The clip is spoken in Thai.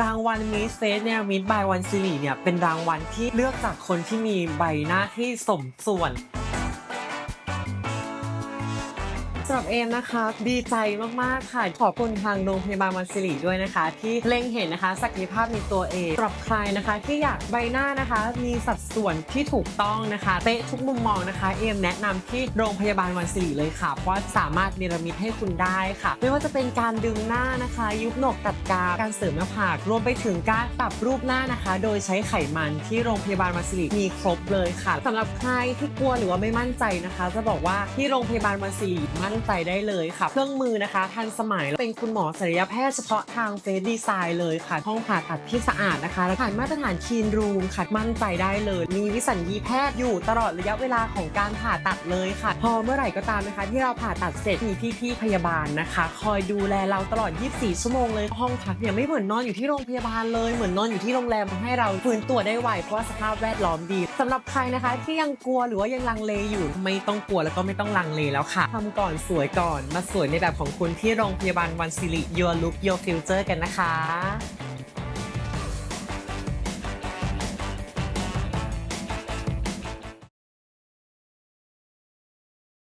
รางวัลมิสเซสเนี่ยมิสบายวันซิลีเนี่ยเป็นรางวัลที่เลือกจากคนที่มีใบหน้าที่สมส่วน สำหรับเอมนะคะ ดีใจมากๆค่ะ ขอบคุณทางโรงพยาบาลวันซิลีด้วยนะคะ ที่เล็งเห็นนะคะ ศักยภาพในตัวเองสำหรับใครนะคะ ที่อยากใบหน้านะคะ มีสัดส่วนที่ถูกต้องนะคะเป๊ะทุกมุมมองนะคะ เอมแนะนำที่โรงพยาบาลวันซิลีเลยค่ะ เพราะสามารถเนรมิตให้คุณได้ค่ะ ไม่ว่าจะเป็นการดึงหน้านะคะ ยุบหนกตัดกาการเสริมหน้าผากรวมไปถึงการปรับรูปหน้านะคะ โดยใช้ไขมันที่โรงพยาบาลวันซิลีมีครบเลยค่ะสำหรับใครที่กลัวหรือว่าไม่มั่นใจนะคะ จะบอกว่าที่โรงพยาบาลวันซิลีมั่นใจได้เลยค่ะ เครื่องมือนะคะ ทันสมัยเป็นคุณหมอศัลยแพทย์เฉพาะทางเฟสดีไซน์เลยค่ะ ห้องผ่าตัดที่สะอาดนะคะและผ่านมาตรฐานคีนรูมค่ะมั่นใจได้เลย มีวิสัญญีแพทย์อยู่ตลอดระยะเวลาของการผ่าตัดเลยค่ะ พอเมื่อไหร่ก็ตามนะคะ ที่เราผ่าตัดเสร็จมีพี่ๆพยาบาลนะคะ คอยดูแลเราตลอด 24 ชั่วโมงเลยห้องพักเนี่ยไม่เหมือนนอนอยู่ที่โรงพยาบาลเลย เหมือนนอนอยู่ที่โรงแรมทำให้เราฟื้นตัวได้ไวเพราะว่าสภาพแวดล้อมดีสำหรับใครนะคะ ที่ยังกลัวหรือว่ายังลังเลอยู่ไม่ต้องกลัวแล้วก็ไม่ต้องลังเลแล้วค่ะทำก่อนสวยก่อน มาสวยในแบบของคุณที่โรงพยาบาลวันสิริ Your Look Your Future กันนะคะ